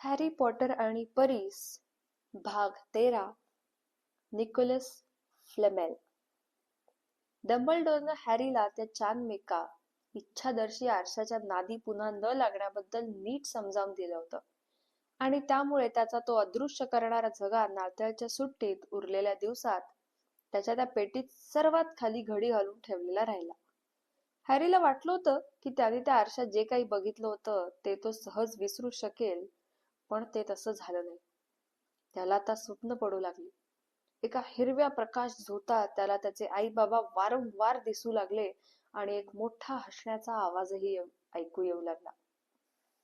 Harry Potter आणि परीस भाग तेरा निकोलस फ्लेमेल. डंबलडोरनं हॅरीला त्या चानमेका इच्छादर्शी आरशाच्या नादी पुन्हा न लागण्याबद्दल नीट समजावून दिलं होतं. आणि त्यामुळे त्याचा तो अदृश्य करणारा झगा नाताळच्या सुट्टीत उरलेल्या दिवसात त्याच्या त्या पेटीत सर्वात खाली घडी घालून ठेवलेला राहिला. हॅरीला वाटलं होतं की त्याने त्या आरशात जे काही बघितलं होतं ते तो सहज विसरू शकेल पण ते तसं झालं नाही. त्याला आता स्वप्न पडू लागली. एका हिरव्या प्रकाश झोतात त्याला त्याचे आई बाबा वारंवार दिसू लागले आणि एक मोठा हसण्याचा आवाजही ऐकू येऊ लागला.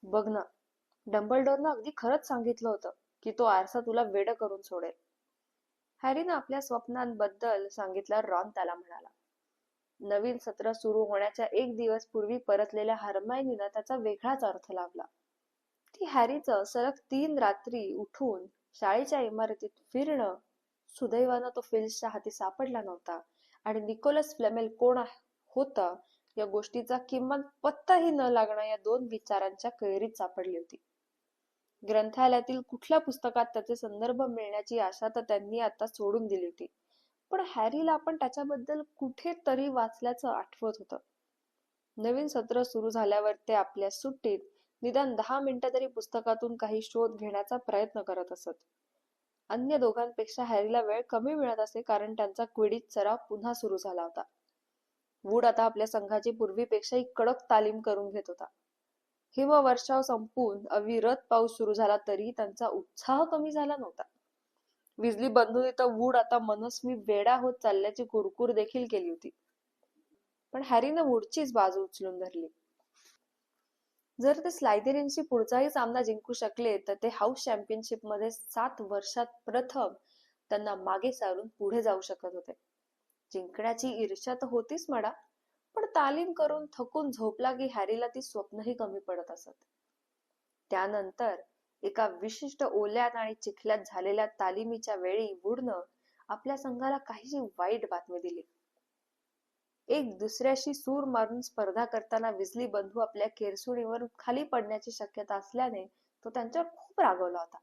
बघ ना डंबलडोरनं अगदी खरंच सांगितलं होतं की तो आरसा तुला वेड करून सोडेल. हॅरीनं आपल्या स्वप्नांबद्दल सांगितलं रॉन त्याला म्हणाला. नवीन सत्र सुरू होण्याच्या एक दिवस पूर्वी परतलेल्या हरमायनीनं त्याचा वेगळाच अर्थ लावला ती हॅरीचं सलग तीन रात्री उठून शाळेच्या इमारतीत फिरणं. सुदैवानं तो फिल्सच्या हाती सापडला नव्हता. आणि निकोलस फ्लेमेल कोण होता. या गोष्टीचा किमान पत्ताही न लागणं या दोन विचारांच्या कैरीत सापडली होती. ग्रंथालयातील कुठल्या पुस्तकात त्याचे संदर्भ मिळण्याची आशा तर त्यांनी आता सोडून दिली होती. पण हॅरीला आपण त्याच्याबद्दल कुठेतरी वाचल्याचं आठवत होतं. नवीन सत्र सुरू झाल्यावर ते आपल्या सुट्टीत निदान दहा मिनिटं तरी पुस्तकातून काही शोध घेण्याचा प्रयत्न करत असत. अन्य दोघांपेक्षा हॅरीला वेळ कमी मिळत असे कारण त्यांचा क्विडीत सराव पुन्हा सुरू झाला होता. वूड आता आपल्या संघाची पूर्वीपेक्षाही कडक तालीम करून घेत होता. हिमवर्षाव संपून अविरत पाऊस सुरू झाला तरी त्यांचा उत्साह कमी झाला नव्हता. विजली बंधून तर वूड आता मनस्वी वेडा होत चालल्याची कुरकुर देखील केली होती. पण हॅरीनं वूडचीच बाजू उचलून धरली. जर ते स्लायदेरींशी पुढचाही सामना जिंकू शकले तर ते हाऊस चॅम्पियनशिपमध्ये सात वर्षात प्रथम त्यांना मागे सारून पुढे जाऊ शकत होते. जिंकण्याची ईर्ष्या तर होतीच म्हणा पण तालीम करून थकून झोपला की हॅरीला ती स्वप्नही कमी पडत असत. त्यानंतर एका विशिष्ट ओल्यात आणि चिखल्यात झालेल्या तालिमीच्या वेळी वुडनं आपल्या संघाला काहीशी वाईट बातमी दिली. एक दुसऱ्याशी सूर मारून स्पर्धा करताना विजली बंधू आपल्या केरसुणीवर खाली पडण्याची शक्यता असल्याने तो त्यांच्यावर खूप रागवला होता.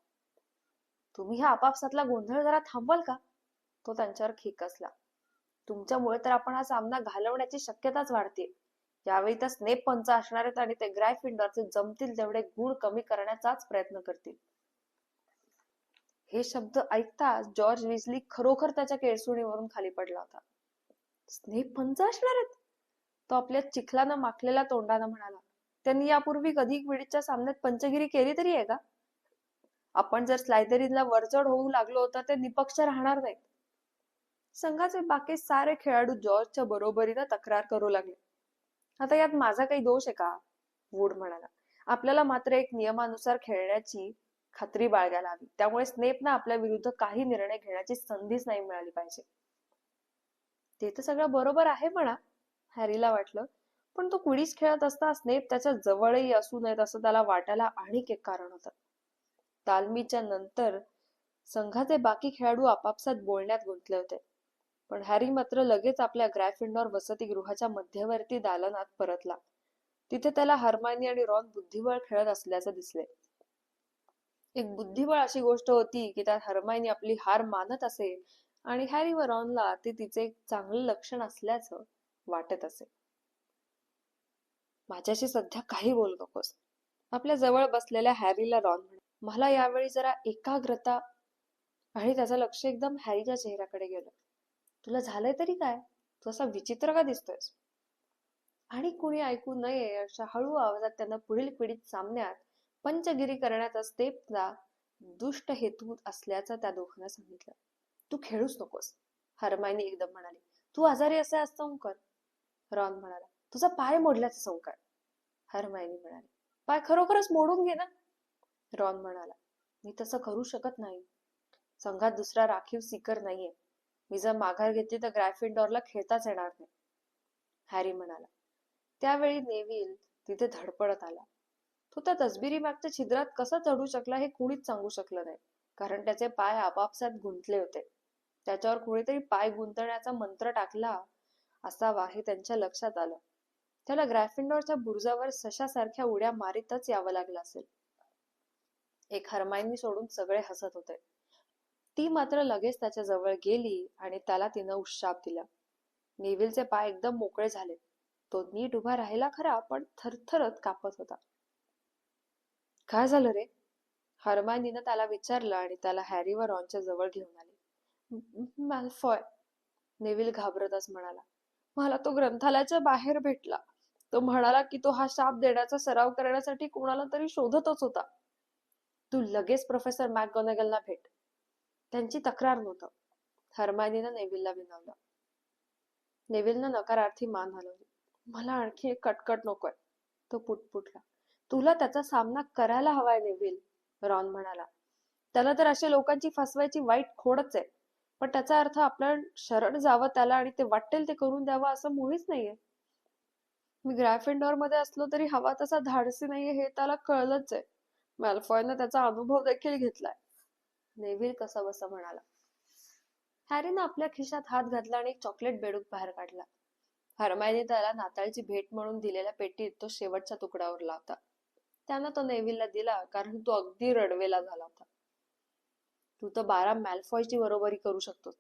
तुम्ही हा आपापसातला गोंधळ जरा थांबवाल का? तो त्यांच्यावर खिकसला. तुमच्यामुळे तर आपण हा सामना घालवण्याची शक्यताच वाढते. यावेळी तर स्नेप पंच असणार आहेत आणि ते ग्रायफिंडरचे जमतील तेवढे गुण कमी करण्याचाच प्रयत्न करतील. हे शब्द ऐकताच जॉर्ज विजली खरोखर त्याच्या केळसुणीवरून खाली पडला होता. स्नेप पंच असणार आहेत? तो आपल्या चिखलानं माखलेला तोंडानं म्हणाला त्यांनी यापूर्वी कधी क्विडिचच्या सामन्यात पंचगिरी केली तरी आहे का? आपण जर स्लायदरीनला वरचढ होऊ लागलो तर ते निपक्ष राहणार नाहीत. संघाचे बाकी सारे खेळाडू जॉर्जच्या बरोबरीनं तक्रार करू लागले. आता यात माझा काही दोष आहे का? वूड म्हणाला. आपल्याला मात्र एक नियमानुसार खेळण्याची खात्री बाळगायला हवी. त्यामुळे स्नेपना आपल्या विरुद्ध काही निर्णय घेण्याची संधीच नाही मिळाली पाहिजे. ते तर सगळं बरोबर आहे म्हणा हॅरीला वाटलं. पण तो कुडीच खेळत असता स्नेप त्याच्या जवळही असू नयेत असं त्याला वाटायला आणखी एक कारण होतं. तालमीच्या नंतर संघाचे बाकी खेळाडू आपापसात बोलण्यात गुंतले होते. पण हॅरी मात्र लगेच आपल्या ग्रॅफिंडॉर वसतिगृहाच्या मध्यवर्ती दालनात परतला. तिथे त्याला हरमानी आणि रॉन बुद्धिबळ खेळत असल्याचं दिसले. एक बुद्धिबळ अशी गोष्ट होती की त्यात हरमायनी आपली हार मानत असे आणि हॅरी व रॉनला ते तिचे एक चांगलं लक्षण असल्याचं वाटत असे. माझ्याशी सध्या काही बोलू नकोस. आपल्या जवळ बसलेल्या हॅरीला रॉन म्हणे. मला यावेळी जरा एकाग्रता आणि त्याचं लक्ष एकदम हॅरीच्या चेहऱ्याकडे गेलं. तुला झालंय तरी काय? तू असा विचित्र का दिसतोयस? आणि कुणी ऐकू नये अशा हळू आवाजात त्यांना पुढील पिढीत सामन्यात पंचगिरी करण्याचा स्टेपचा दुष्ट हेतू असल्याचं त्या दोघांना सांगितलं. तू खेळूच नकोस. हरमायनी एकदम म्हणाली. तू आजारी असे असं संकर रॉन म्हणाला. तुझा पाय मोडल्याचा संकर हरमायनी म्हणाली. पाय खरोखरच मोडून घे ना. रॉन म्हणाला. मी तसं करू शकत नाही. संघात दुसरा राखीव सीकर नाहीये. मी जर माघार घेतली तर ग्रॅफिंडॉरला खेळताच येणार नाही. हॅरी म्हणाला. त्यावेळी नेव्हिल तिथे धडपडत आला. तो त्या तसबिरी मागच्या छिद्रात कसा चढू शकला हे कुणीच सांगू शकलं नाही. कारण त्याचे पाय आपापसात गुंतले होते. त्याच्यावर कुणीतरी पाय गुंतण्याचा मंत्र टाकला असावा हे त्यांच्या लक्षात आलं. त्याला ग्रॅफिंडॉरच्या बुरुजावर सशासारख्या उड्या मारीतच यावं लागलं असेल. एक हरमाईनी सोडून सगळे हसत होते. ती मात्र लगेच त्याच्याजवळ गेली आणि त्याला तिनं उशाप दिला. नेव्हिलचे पाय एकदम मोकळे झाले. तो नीट उभा राहिला खरा पण थरथरत कापत होता. काय झालं रे? हरमायनीनं त्याला विचारलं आणि त्याला हॅरी व रॉनच्या जवळ घेऊन आले. मॅल्फॉय नेविल घाबरतच म्हणाला. मला तो ग्रंथालयाच्या बाहेर भेटला. तो म्हणाला की तो हा शाप देण्याचा सराव करण्यासाठी कोणाला तरी शोधतच होता. तू लगेच प्रोफेसर मॅकगोनेगलला भेट. त्यांची तक्रार नव्हतं. हरमायनीनं नेव्हिलला विनवलं. नेव्हिलनं नकारार्थी मान हलवली. मला आणखी एक कटकट नकोय. तो पुटपुटला. तुला त्याचा सामना करायला हवाय नेव्हिल रॉन म्हणाला. त्याला तर अशा लोकांची फसवायची वाईट खोडच आहे. पण त्याचा अर्थ आपण शरण जावं त्याला आणि ते वाटेल ते करून द्यावं असं मुळीच नाहीये. मी ग्रॅफिंडॉरमध्ये असलो तरी हवा तसा धाडसी नाहीये हे त्याला कळलंच आहे. मॅल्फॉयनं त्याचा अनुभव देखील घेतलाय. नेव्हिल कसा बसा म्हणाला. हॅरीनं आपल्या खिशात हात घातला आणि एक चॉकलेट बेडूक बाहेर काढला. हरमायने त्याला नाताळची भेट म्हणून दिलेल्या पेटीत तो शेवटचा तुकड्यावर लावता. त्यानं तो नेव्हिलला दिला कारण तो अगदी रडवेला झाला होता. तू तर बारा मॅल्फॉयची बरोबरी करू शकतोस.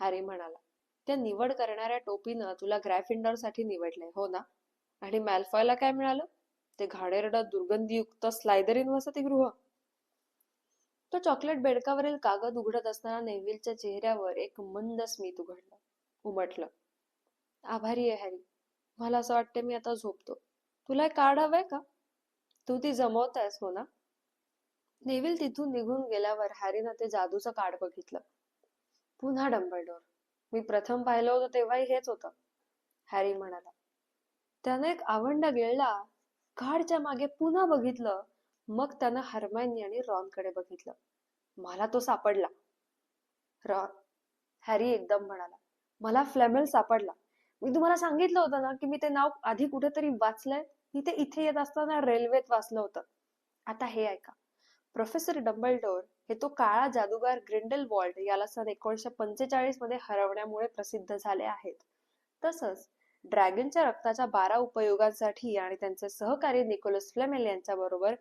हॅरी म्हणाला. त्या निवड करणाऱ्या टोपीनं तुला ग्रॅफिंडरसाठी निवडलंय हो ना? आणि मॅल्फॉयला काय मिळालं? ते घाणेरडं दुर्गंधीयुक्त स्लायदरीन वसतिगृह. तो चॉकलेट बेडकावरील कागद उघडत असताना नेव्हिलच्या चेहऱ्यावर एक मंद स्मित उघडलं. उमटलं. आभारी आहे हॅरी. मला असं वाटतं मी आता झोपतो. तुला एक कार्ड हवंय का? तू ती जमवतायस हो ना? नेविल तिथून निघून गेल्यावर हॅरीनं ते जादूचं कार्ड बघितलं. पुन्हा डंबलडोर. मी प्रथम पाहिलं होतं तेव्हाही हेच होतं हॅरी म्हणाला. त्याने एक आवंड गिळला कार्डच्या मागे पुन्हा बघितलं मग त्यानं हरमायनी आणि रॉनकडे बघितलं. मला तो सापडला. रॉन हॅरी एकदम म्हणाला मला फ्लेमेल सापडला. मी तुम्हाला सांगितलं होतं ना की मी ते नाव आधी कुठेतरी वाचलंय? मी ते इथे येत असताना रेल्वेत वाचलं होतं. आता हे ऐका. प्रोफेसर डंबलडोर हे तो काळा जादूगार ग्रिंडल वॉल्ड याला सन एकोणीशे पंचेचाळीसमध्ये हरवण्यामुळे प्रसिद्ध झाले आहेत. तसंच ड्रॅगनच्या रक्ताच्या बारा उपयोगांसाठी आणि त्यांचे सहकारी निकोलस फ्लेमेल यांच्या बरोबर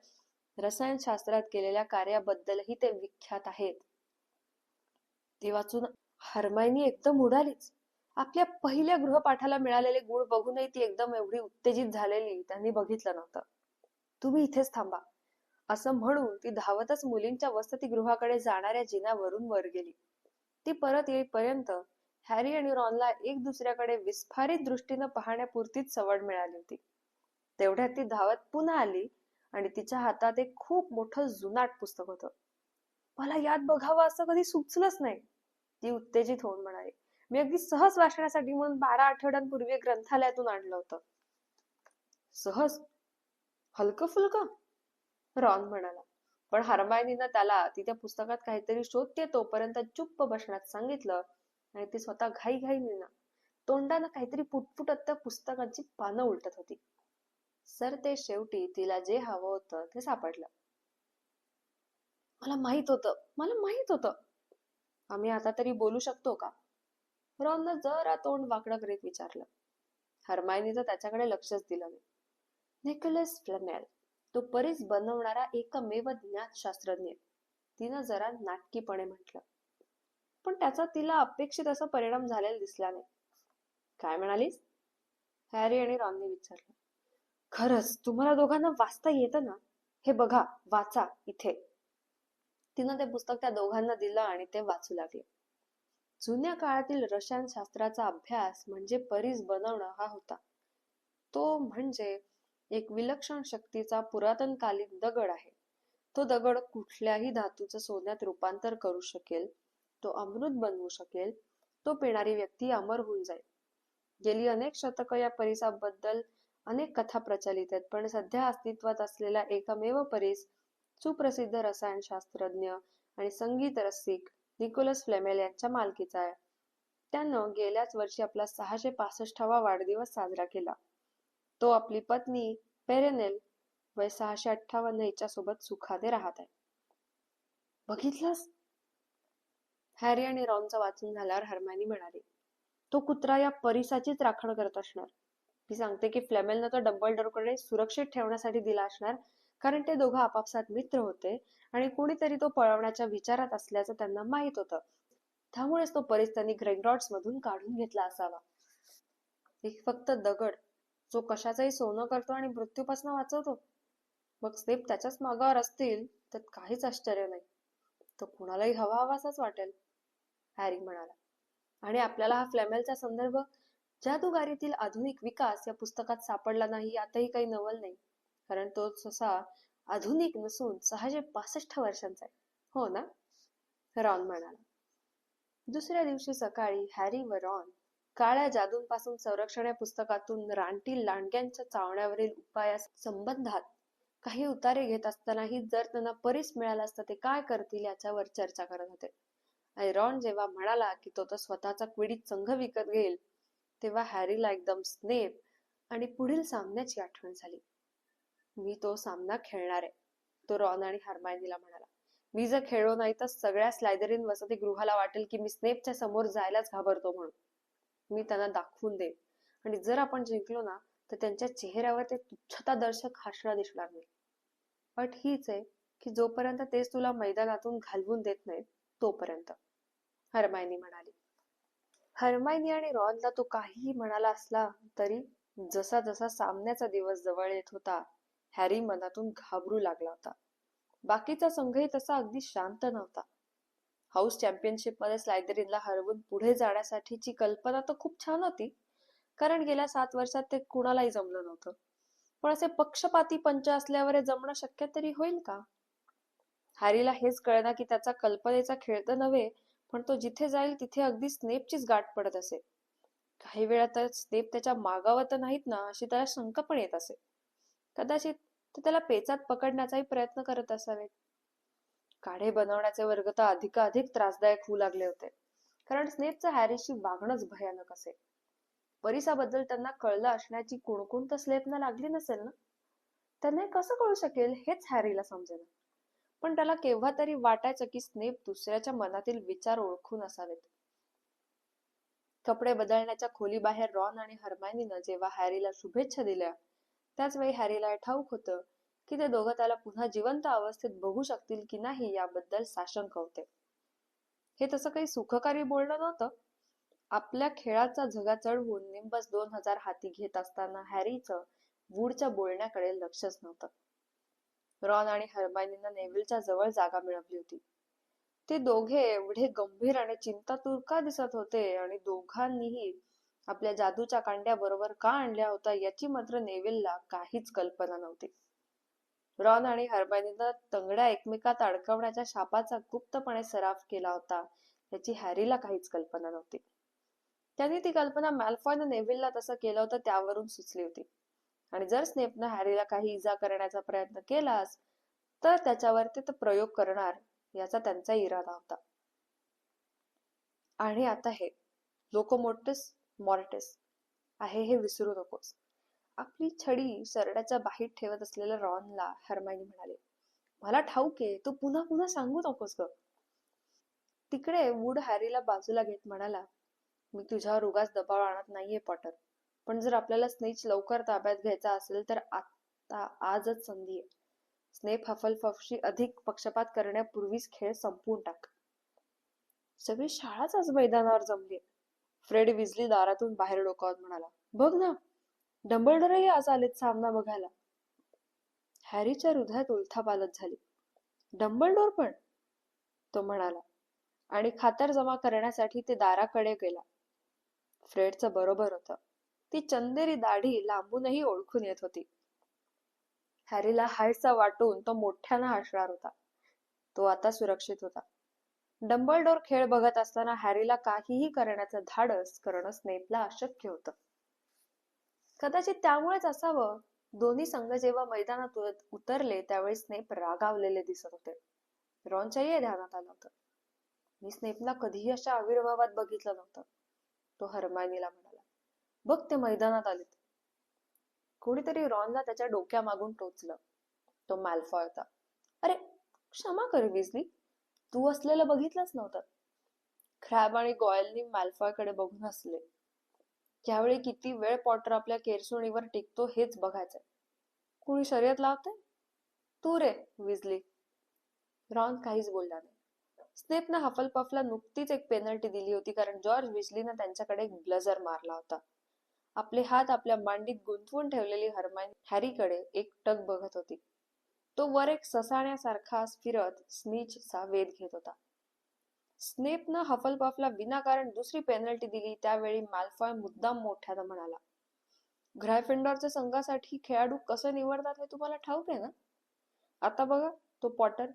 रसायनशास्त्रात केलेल्या कार्याबद्दलही ते विख्यात आहेत. ते वाचून हरमायनी एकदम उडालीच. आपल्या पहिल्या गृहपाठाला मिळालेले गुण बघूनही ती एकदम एवढी उत्तेजित झालेली त्यांनी बघितलं नव्हतं. तुम्ही इथेच थांबा. असं म्हणून ती धावतच मुलींच्या वसतिगृहाकडे जाणाऱ्या जिन्यावरून वर गेली. ती परत येईपर्यंत हॅरी आणि रॉनला एक दुसऱ्याकडे विस्फारित दृष्टीनं पाहण्यापुरतीच सवड मिळाली होती. तेवढ्यात ती धावत पुन्हा आली आणि तिच्या हातात एक खूप मोठं जुनाट पुस्तक होतं. मला यात बघावं असं कधी सुचलंच नाही ती उत्तेजित होऊन म्हणाली. मी अगदी सहज वाचण्यासाठी म्हणून बारा आठवड्यांपूर्वी ग्रंथालयातून आणलं होतं. सहज? हलकं फुलकं? रॉन म्हणाला. पण हरमायनीनं त्याला ती पुस्तकात काहीतरी शोधते तोपर्यंत चुप्प बसण्यात सांगितलं आणि ती स्वतः घाई घाई ना तोंडानं काहीतरी पुटपुटत त्या पुस्तकाची पानं उलटत होती. सर ते शेवटी तिला जे हवं होतं ते सापडलं. मला माहीत होतं मला माहीत होतं. आम्ही आता तरी बोलू शकतो का? रॉननं जरा तोंड वाकडं करीत विचारलं. हरमायनीचं त्याच्याकडे लक्षच दिलं नाही. निकोलस फ्लमेल तो परीस बनवणारा एकमेव ज्ञात शास्त्रज्ञ तिनं जरा नाटकीपणे म्हटलं. पण त्याचा तिला अपेक्षित असा परिणाम झालेला दिसला नाही. काय म्हणालीस? हॅरी आणि रॉनने विचारलं. खरंच तुम्हाला दोघांना वाचता येतं ना? हे बघा वाचा इथे. तिनं ते पुस्तक त्या दोघांना दिलं आणि ते वाचू लागले. जुन्या काळातील रसायनशास्त्राचा अभ्यास म्हणजे परीस बनवणं हा होता. तो म्हणजे एक विलक्षण शक्तीचा पुरातनकालीन दगड आहे. तो दगड कुठल्याही धातूचं सोन्यात रूपांतर करू शकेल तो अमृत बनवू शकेल तो पिणारी व्यक्ती अमर होऊन जाईल. गेली अनेक शतकं या परिसाबद्दल अनेक कथा प्रचलित आहेत पण सध्या अस्तित्वात असलेला एकमेव परीस सुप्रसिद्ध रसायनशास्त्रज्ञ आणि संगीत रसिक निकोलस फ्लेमेल यांच्या मालकीचा आहे. त्यानं गेल्याच वर्षी आपला सहाशे पासष्टावा वाढदिवस साजरा केला. तो आपली पत्नी पेरेनेल वय सहाशे अठ्ठावन्न हिच्या सोबत सुखाने राहत आहे. बघितलंस? हॅरी आणि रॉनचं वाचून झाल्यावर हरमानी म्हणाली तो कुत्रा या परिसाचीच राखण करत असणार. मी सांगते की फ्लेमेलनं तो डबल डोरकडे सुरक्षित ठेवण्यासाठी दिला असणार कारण ते दोघं आपापसात मित्र होते आणि कोणीतरी तो पळवण्याच्या विचारात असल्याचं त्यांना माहीत होतं. त्यामुळेच तो परीस त्यांनी ग्रेगरॉड्स मधून काढून घेतला असावा. एक फक्त दगड जो कशाचंही सोनं करतो आणि मृत्यूपासून वाचवतो. मग स्नेप त्याच्याच मागावर असतील तर काहीच आश्चर्य नाही. तो कुणालाही हवा हवासाच वाटेल हॅरी म्हणाला. आणि आपल्याला हा फ्लॅमेलचा संदर्भ जादूगारीतील आधुनिक विकास या पुस्तकात सापडला नाही यातही काही नवल नाही. कारण तो ससा आधुनिक नसून सहाशे पासष्ट वर्षांचा आहे. हो ना? रॉन म्हणाला. दुसऱ्या दिवशी सकाळी हॅरी व रॉन काळ्या जादूंपासून संरक्षण या पुस्तकातून रानटी लांडग्यांच्या चावण्यावरील उपाया संबंधात काही उतारे घेत असतानाही जर त्यांना परीस मिळाला असता ते काय करतील याच्यावर चर्चा करत होते. आणि रॉन जेव्हा म्हणाला की तो तर स्वतःचा क्विडीत संघ विकत घेईल तेव्हा हॅरीला एकदम स्नेप आणि पुढील सामन्याची आठवण झाली. मी तो सामना खेळणार आहे तो रॉन आणि हरमायनीला म्हणाला. मी जर खेळलो नाही तर सगळ्या स्लायदरीन वसतिगृहाला वाटेल की मी स्नेपच्या समोर जायलाच घाबरतो म्हणून. मी त्यांना दाखवून देईन. आणि जर आपण जिंकलो ना तर त्यांच्या चेहऱ्यावर ते तुच्छता दर्शक हासणं दिसणार नाही अट हीच आहे की जोपर्यंत तेच तुला मैदानातून घालवून देत नाहीत तोपर्यंत. हरमायनी म्हणाली. हरमायनी आणि रॉनला तो काहीही म्हणाला असला तरी जसा जसा सामन्याचा दिवस जवळ येत होता हॅरी मनातून घाबरू लागला होता. बाकीचा संघही तसा अगदी शांत नव्हता. हाऊस चॅम्पियनशिपमध्ये स्लायदरीनला हरवून पुढे जाण्यासाठीची कल्पना तर खूप छान होती. कारण गेल्या सात वर्षात ते कुणालाही जमलं नव्हतं. पण असे पक्षपाती पंच असल्यावर जमणं शक्य तरी होईल का? हॅरीला हेच कळना की त्याचा कल्पनेचा खेळ तर नव्हे पण तो जिथे जाईल तिथे अगदी स्नेपचीच गाठ पडत असे. काही वेळा तर स्नेप त्याच्या मागावर तर नाहीत ना अशी त्याला शंका पण येत असे. कदाचित ते त्याला पेचात पकडण्याचाही प्रयत्न करत असावेत. काढे बनवण्याचे वर्ग तर अधिकाधिक त्रासदायक होऊ लागले होते. कारण स्नेपचं हॅरीशी वागणंच भयानक असे. परिसाबद्दल त्यांना कळलं असण्याची कोणकोण तर स्लेपना लागली नसेल ना? त्यांना कसं कळू शकेल हेच हॅरीला समजेल पण त्याला केव्हा तरी वाटायचं की स्नेप दुसऱ्याच्या मनातील विचार ओळखून असावेत. कपडे बदलण्याच्या खोलीबाहेर रॉन आणि हरमायनीनं जेव्हा हॅरीला शुभेच्छा दिल्या त्याच वेळी हॅरीला ठाऊक होतं की ते दोघं त्याला पुन्हा जिवंत अवस्थेत बघू शकतील की नाही याबद्दल साशंक होते. हे तसं काही सुखकारी बोलणं नव्हतं. आपल्या खेळाचा झगा चढवून निंबस दोन हजार हाती घेत असताना हॅरीचं वूडच्या बोलण्याकडे लक्षच नव्हतं. रॉन आणि हरमायनीनं नेव्हिलच्या जवळ जागा मिळवली होती. ते दोघे एवढे गंभीर आणि चिंतातूर का दिसत होते आणि दोघांनीही आपल्या जादूच्या कांड्या बरोबर का आणल्या होता याची मात्र नेव्हिलला काहीच कल्पना नव्हती. रॉन आणि हरमायनीनं तंगड्या एकमेकात अडकवण्याच्या शापाचा गुप्तपणे सराव केला होता. याची हॅरीला काहीच कल्पना नव्हती. त्यांनी ती कल्पना मॅल्फॉयनं नेव्हिलला तसं केलं होतं त्यावरून सुचली होती. आणि जर स्नेपनं हॅरीला काही इजा करण्याचा प्रयत्न केलास तर त्याच्यावर ते प्रयोग करणार याचा त्यांचा इरादा होता. आणि आता हे लोकोमोटिस मॉर्टिस आहे हे विसरू नकोस. आपली छडी सरड्याच्या बाहेर ठेवत असलेल्या रॉनला हरमायनी म्हणाले मला ठाऊक आहे तू पुन्हा पुन्हा सांगू नकोस ग. तिकडे वूड हॅरीला बाजूला घेत म्हणाला मी तुझ्यावर उगाच दबाव आणत नाहीये पॉटर. पण जर आपल्याला स्नेच लवकर ताब्यात घ्यायचा असेल तर आता आजच संधी आहे. स्नेप हफलफफशी अधिक पक्षपात करण्यापूर्वीच खेळ संपवून टाक. सगळी शाळाच आज मैदानावर जमली फ्रेड विजली दारातून बाहेर डोकावत म्हणाला बघ ना डंबलडोरही आज आलेत सामना बघायला. हॅरीच्या हृदयात उलथापालत झाली. डंबलडोर पण तो म्हणाला. आणि खातर जमा करण्यासाठी ते दाराकडे गेला. फ्रेडचं बरोबर होतं. ती चंदेरी दाढी लांबूनही ओळखून येत होती. हॅरीला हायसा वाटून तो मोठ्यानं हसणार होता. तो आता सुरक्षित होता. डंबलडोर खेळ बघत असताना हॅरीला काहीही करण्याचं धाडस करणं स्नेपला अशक्य होतं. कदाचित त्यामुळेच असावं. दोन्ही संघ जेव्हा मैदानात उतरले त्यावेळी स्नेप रागावलेले दिसत होते. रॉनच्याही ध्यानात आलं होतं. मी स्नेपला कधीही अशा आविर्भावात बघितलं नव्हतं. तो हरमायनीला म्हणाला बघ ते मैदानात आलेत. कोणीतरी रॉनला त्याच्या डोक्या मागून टोचलं. तो मॅल्फॉय होता. अरे क्षमा कर विजली. तू असलेलं बघितलंच नव्हतं. क्रॅब आणि गॉयलनी मॅल्फॉयकडे बघून हसले. ज्यावेळी किती वेळ पॉटर आपल्या केरसुणीवर टिकतो हेच बघायचंय. कुणी शर्यत लावते तू रे विजली रॉन काहीच बोलला नाही. स्नेपनं हफलपफला नुकतीच एक पेनल्टी दिली होती कारण जॉर्ज विजलीनं त्यांच्याकडे एक ब्लझर मारला होता. आपले हात आपल्या मांडीत गुंतवून ठेवलेली हरमाइन हॅरीकडे एकटक बघत होती. तो वर एक ससाण्यासारखा फिरत स्नीचचा वेध घेत होता. स्नेपनं हफलपफला विनाकारण दुसरी पेनल्टी दिली त्यावेळी माल्फॉय मुद्दाम मोठ्यानं म्हणाला. ग्रायफिंडॉरच्या संघासाठी खेळाडू कसे निवडतात हे तुम्हाला ठाऊक आहे ना? आता बघा तो पॉटर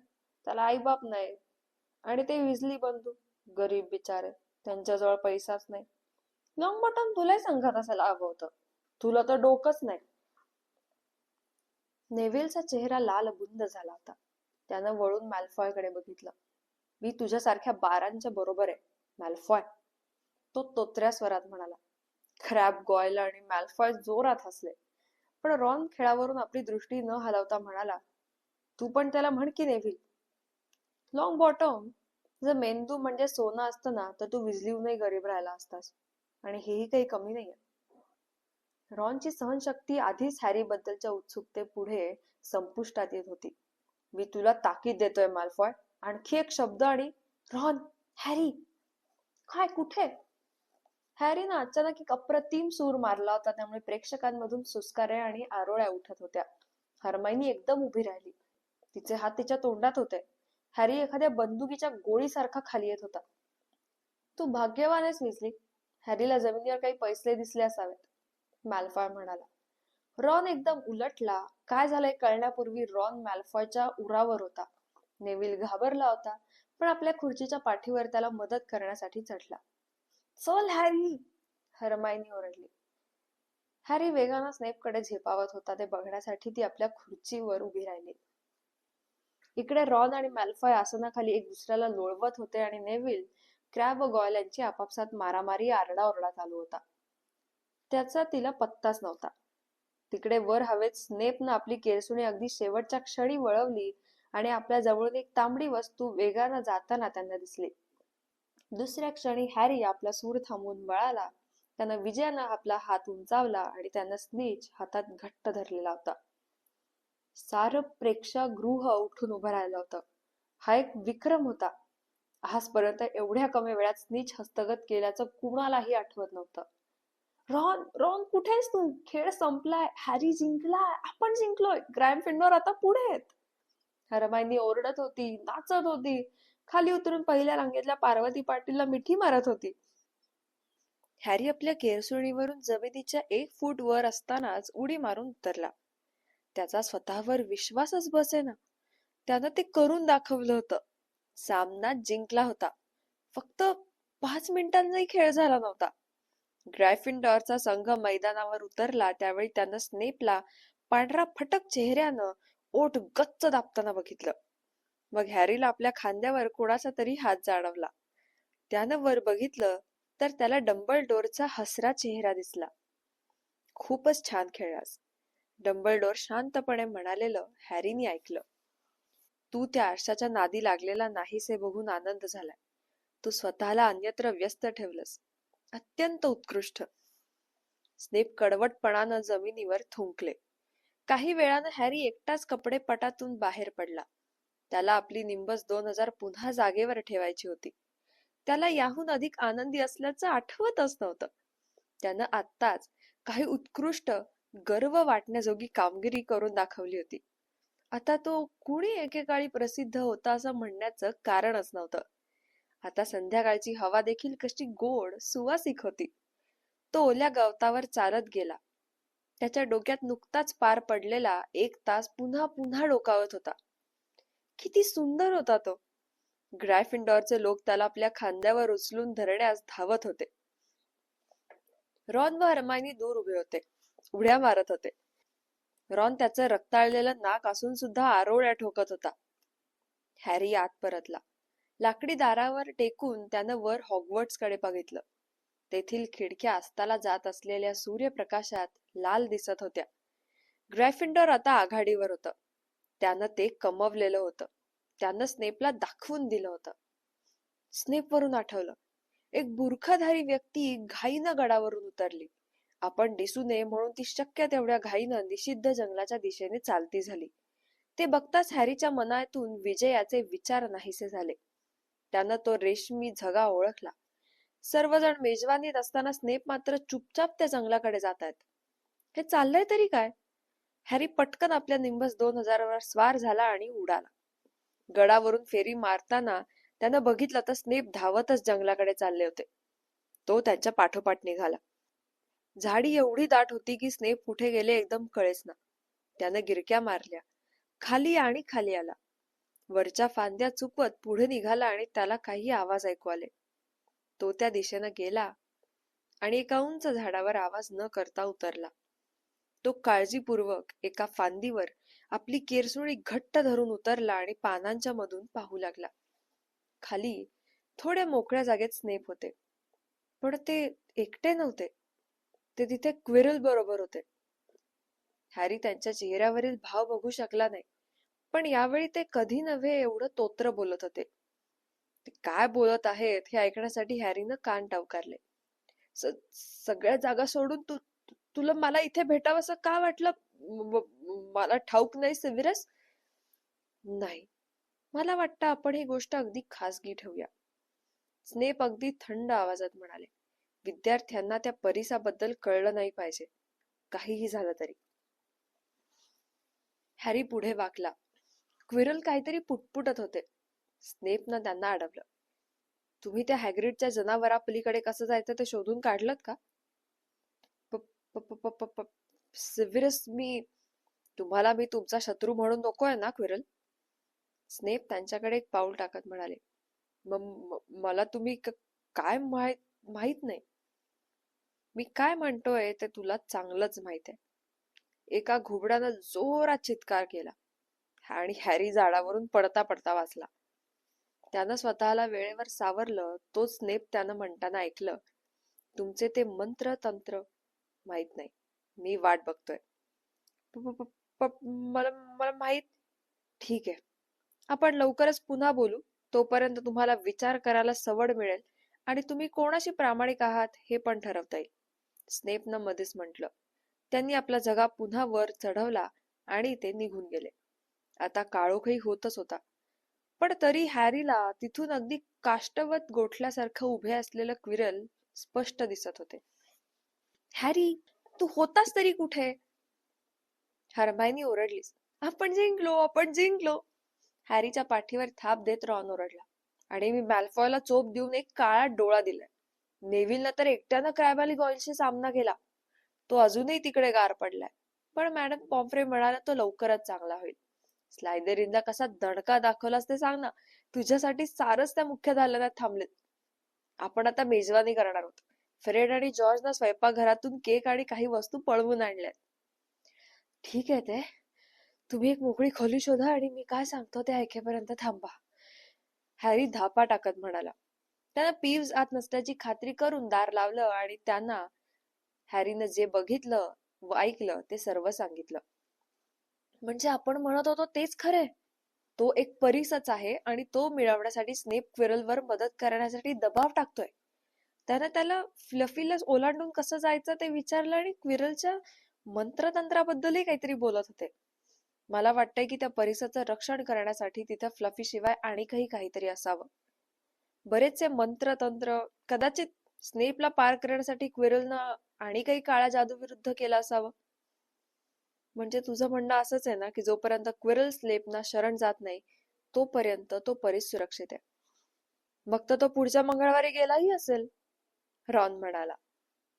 त्याला आईबाप नाही. आणि ते विजली बंधू गरीब बिचारे त्यांच्याजवळ पैसाच नाही. लॉंग बॉटम तुलाही संघात असायला हवं होतं. तुला तर डोकंच नाही. नेव्हिलचा चेहरा लाल बुंद झाला होता. त्यानं वळून मॅल्फॉयकडे बघितलं. मी तुझ्यासारख्या बारांच्या बरोबर आहे मॅल्फॉय. तो तोत्र्या स्वरात म्हणाला क्रॅब गॉयल आणि मॅल्फॉय जोरात हसले. पण रॉन खेळावरून आपली दृष्टी न हलवता म्हणाला तू पण त्याला म्हण की नेव्हिल लॉंग बॉटम. जर मेंदू म्हणजे सोनं असतं ना तर तू विजलीहूनही गरीब राहिला असतास. आणि हेही काही कमी नाहीये. रॉनची सहनशक्ती आधीच हॅरी बद्दलच्या उत्सुकते पुढे संपुष्टात येत होती. मी तुला ताकीद देतोय माल्फॉय. आणखी एक शब्द आणि रॉन हॅरी. काय कुठे? हॅरीनं अचानक एक अप्रतिम सूर मारला होता त्यामुळे प्रेक्षकांमधून सुस्काऱ्या आणि आरोळ्या उठत होत्या. हरमाईनी एकदम उभी राहिली. तिचे हात तिच्या तोंडात होते. हॅरी एखाद्या बंदुकीच्या गोळीसारखा खाली येत होता. तू भाग्यवान आहेस विजली हॅरीला जमिनीवर काही पैसे दिसले असावेत मॅल्फॉय म्हणाला. रॉन एकदम उलटला. काय झालंय कळण्यापूर्वी रॉन मॅल्फॉयच्या उरावर होता. नेविल घाबरला होता पण आपल्या खुर्चीच्या पाठीवर त्याला मदत करण्यासाठी चढला. चल हॅरी! हरमायनी ओरडली. हॅरी वेगानं स्नेपकडे झेपावत होता ते बघण्यासाठी ती आपल्या खुर्चीवर उभी राहिली. इकडे रॉन आणि मॅल्फॉय आसनाखाली एक दुसऱ्याला लोळवत होते आणि नेव्हिल क्रॅब व गॉयल यांची आपापसात मारामारी आरडाओरडा चालू होता. त्याचा तिला पत्ताच नव्हता. तिकडे वर हवेत स्नेपनं आपली केरसुणी अगदी शेवटच्या क्षणी वळवली आणि आपल्या जवळून एक तांबडी वस्तू वेगानं जाताना त्यांना दिसली. दुसऱ्या क्षणी हॅरी आपला सूर थांबवून वळाला त्यानं विजयानं आपला हात उंचावला आणि त्यानं स्नीच हातात घट्ट धरलेला होता. सारं प्रेक्षागृह उठून उभं राहिलं होतं. हा एक विक्रम होता. आजपर्यंत एवढ्या कमी वेळात स्नीच हस्तगत केल्याचं कुणालाही आठवत नव्हतं. रॉन रॉन कुठेस तू? खेळ संपलाय. हॅरी जिंकलाय. आपण जिंकलोय. ग्रँड फिंडोर आता पुढे आहेत. हरमाईनी ओरडत होती नाचत होती. खाली उतरून पहिल्या रांगेतल्या पार्वती पाटीलला मिठी मारत होती. हॅरी आपल्या केरसुणीवरून जमिनीच्या एक फूट वर असतानाच उडी मारून उतरला. त्याचा स्वतःवर विश्वासच बसेना. त्यानं ते करून दाखवलं होतं. सामना जिंकला होता. फक्त पाच मिनिटांचाही खेळ झाला नव्हता. ग्रायफिंडॉरचा संघ मैदानावर उतरला त्यावेळी त्यानं स्नेपला पांढरा फटक चेहऱ्यानं ओठ गच्च दाबताना बघितलं. मग हॅरीला आपल्या खांद्यावर कोणाचा तरी हात जाणवला. त्यानं वर बघितलं तर त्याला डंबल डोरचा हसरा चेहरा दिसला. खूपच छान खेळलास डंबल डोर शांतपणे म्हणालेलं हॅरीनी ऐकलं. तू त्या आरशाच्या नादी लागलेला नाहीसे बघून आनंद झालाय. तू स्वतःला अन्यत्र व्यस्त ठेवलंस. अत्यंत उत्कृष्ट. स्नेप कडवटपणानं जमिनीवर थुंकले. काही वेळानं हॅरी एकटाच कपडे पटातून बाहेर पडला. त्याला आपली निंबस दोन हजार पुन्हा जागेवर ठेवायची होती. त्याला याहून अधिक आनंदी असल्याचं आठवतच नव्हतं. त्यानं आत्ताच काही उत्कृष्ट गर्व वाटण्याजोगी कामगिरी करून दाखवली होती. आता तो कुणी एकेकाळी प्रसिद्ध होता असं म्हणण्याचं कारणच नव्हतं. आता संध्याकाळची हवा देखील कशी गोड सुवासिक होती. तो ओल्या गवतावर चालत गेला. त्याच्या डोक्यात नुकताच पार पडलेला एक तास पुन्हा पुन्हा डोकावत होता. किती सुंदर होता तो. ग्रायफिंडॉरचे लोक त्याला आपल्या खांद्यावर उचलून धरण्यास धावत होते. रॉन व हरमायनी दूर उभे होते उड्या मारत होते. रॉन त्याचं रक्ताळलेलं नाक असून सुद्धा आरोळ्या ठोकत होता. हॅरी आत परतला. लाकडी दारावर टेकून त्यानं वर हॉगवर्ट्सकडे बघितलं. तेथील खिडक्या अस्ताला जात असलेल्या सूर्यप्रकाशात लाल दिसत होत्या. ग्रॅफिंडर आता आघाडीवर होतं. त्यानं ते कमवलेलं होतं. त्यानं स्नेपला दाखवून दिलं होतं. स्नेप वरून आठवलं. एक बुरखाधारी व्यक्ती घाईनं गडावरून उतरली. आपण दिसू नये म्हणून ती शक्य तेवढ्या घाईनं निषिद्ध जंगलाच्या दिशेने चालती झाली. ते बघताच हॅरीच्या मनातून विजयाचे विचार नाहीसे झाले. त्यानं तो रेशमी झगा ओळखला. सर्वजण मेजवानीत असताना स्नेप मात्र चुपचाप त्या जंगलाकडे जात आहेत. हे चाललंय तरी काय? हॅरी पटकन आपल्या निंबस दोन हजारावर स्वार झाला आणि उडाला. गडावरून फेरी मारताना त्यानं बघितलं तर स्नेप धावतच जंगलाकडे चालले होते. तो त्यांच्या पाठोपाठ निघाला. झाडी एवढी दाट होती की स्नेप कुठे गेले एकदम कळेच ना. त्यानं गिरक्या मारल्या. खाली आणि खाली आला. वरच्या फांद्या चुकवत पुढे निघाला आणि त्याला काही आवाज ऐकू आले. तो त्या दिशेनं गेला आणि एका उंच झाडावर आवाज न करता उतरला. तो काळजीपूर्वक एका फांदीवर आपली केरसुणी घट्ट धरून उतरला आणि पानांच्या मधून पाहू लागला. खाली थोड्या मोकळ्या जागेत स्नेप होते. पण ते एकटे नव्हते. ते तिथे क्विरल बरोबर होते. हॅरी त्यांच्या चेहऱ्यावरील भाव बघू शकला नाही पण यावेळी ते कधी नव्हे एवढं तोत्र बोलत होते. ते काय बोलत आहेत हे ऐकण्यासाठी हॅरीनं कान टावकारले. सगळ्या जागा सोडून तू तु- तुला मला इथे भेटावं असं का वाटलं? मला ठाऊक नाही सिव्हिरस? नाही. मला वाटतं आपण ही गोष्ट अगदी खासगी ठेवूया. स्नेप अगदी थंड आवाजात म्हणाले. विद्यार्थ्यांना त्या परिसाबद्दल कळलं नाही पाहिजे. काहीही झालं तरी. हॅरी पुढे वाकला. क्विरल काहीतरी पुटपुटत होते. स्नेपनं त्यांना अडवलं. तुम्ही त्या हॅग्रिडच्या जनावरापलीकडे कसं जायचं ते शोधून काढलं का? प- सिव्हिरस मी तुम्हाला मी तुमचा शत्रू म्हणून नकोय ना क्विरल? स्नेप त्यांच्याकडे एक पाऊल टाकत म्हणाले. मला तुम्ही काय माहीत माहीत नाही. मी काय म्हणतोय ते तुला चांगलंच माहीत आहे. एका घुबडानं जोरात चित्कार केला. आणि हॅरी झाडावरून पडता पडता वाचला. त्यानं स्वतःला वेळेवर सावरलं तोच स्नेप त्यानं म्हणताना ऐकलं. तुमचे ते मंत्र तंत्र माहीत नाही. मी वाट बघतोय. मला मला माहीत ठीक आहे. आपण लवकरच पुन्हा बोलू. तोपर्यंत तुम्हाला विचार करायला सवड मिळेल आणि तुम्ही कोणाशी प्रामाणिक आहात हे पण ठरवता येईल. स्नेपनं मध्येच म्हटलं. त्यांनी आपला जगा पुन्हा वर चढवला आणि ते निघून गेले. आता काळोखही होतच होता. पण तरी हॅरीला तिथून अगदी काष्टवत गोठल्यासारखं उभे असलेलं क्विरल स्पष्ट दिसत होते. हॅरी तू होतास तरी कुठे? हरमायनी ओरडलीस आपण जिंकलो आपण जिंकलो. हॅरीच्या पाठीवर थाप देत रॉन ओरडला. आणि मी मॅल्फॉयला चोप देऊन एक काळा डोळा दिलाय. नेव्हिलनं तर एकट्यानं क्रॅबॅली गॉयलशी सामना केला. तो अजूनही तिकडे गार पडलाय. पण मॅडम पॉम्फ्रे म्हणाला तो लवकरच चांगला होईल. स्लायदरीनला कसा दणका दाखवलास ते सांग ना. तुझ्यासाठी सारच त्या मुख्य दालनात थांबलेत. आपण आता मेजवानी करणार आहोत. फ्रेड आणि जॉर्जना स्वयंपाकघरातून केक आणि काही वस्तू पळवून आणल्यात. ठीक आहे ते. तुम्ही एक मोकळी खोली शोधा आणि मी काय सांगतो ते ऐकेपर्यंत थांबा. हॅरी धापा टाकत म्हणाला. त्यानं पीव्स आत नसल्याची खात्री करून दार लावलं आणि त्यांना हॅरीनं जे बघितलं व ऐकलं ते सर्व सांगितलं. म्हणजे आपण म्हणत होतो तेच खरे तो एक परीसच आहे आणि तो मिळवण्यासाठी स्नेप क्विरलवर मदत करण्यासाठी दबाव टाकतोय. त्यानं त्याला फ्लफीला ओलांडून कसं जायचं ते विचारलं आणि क्विरलच्या मंत्रतंत्राबद्दलही काहीतरी बोलत होते. मला वाटतंय की त्या परिसरचं रक्षण करण्यासाठी तिथं फ्लफी शिवाय आणि काही काहीतरी असावं. बरेचसे मंत्र तंत्र कदाचित स्नेपला पार करण्यासाठी क्विरलनं आणि काही काळा जादू विरुद्ध केलं असावं. म्हणजे तुझं म्हणणं असंच आहे ना की जोपर्यंत क्विरल स्लेपना शरण जात नाही तोपर्यंत तो परीस सुरक्षित आहे. मग तर तो पुढच्या मंगळवारी गेलाही असेल रॉन म्हणाला.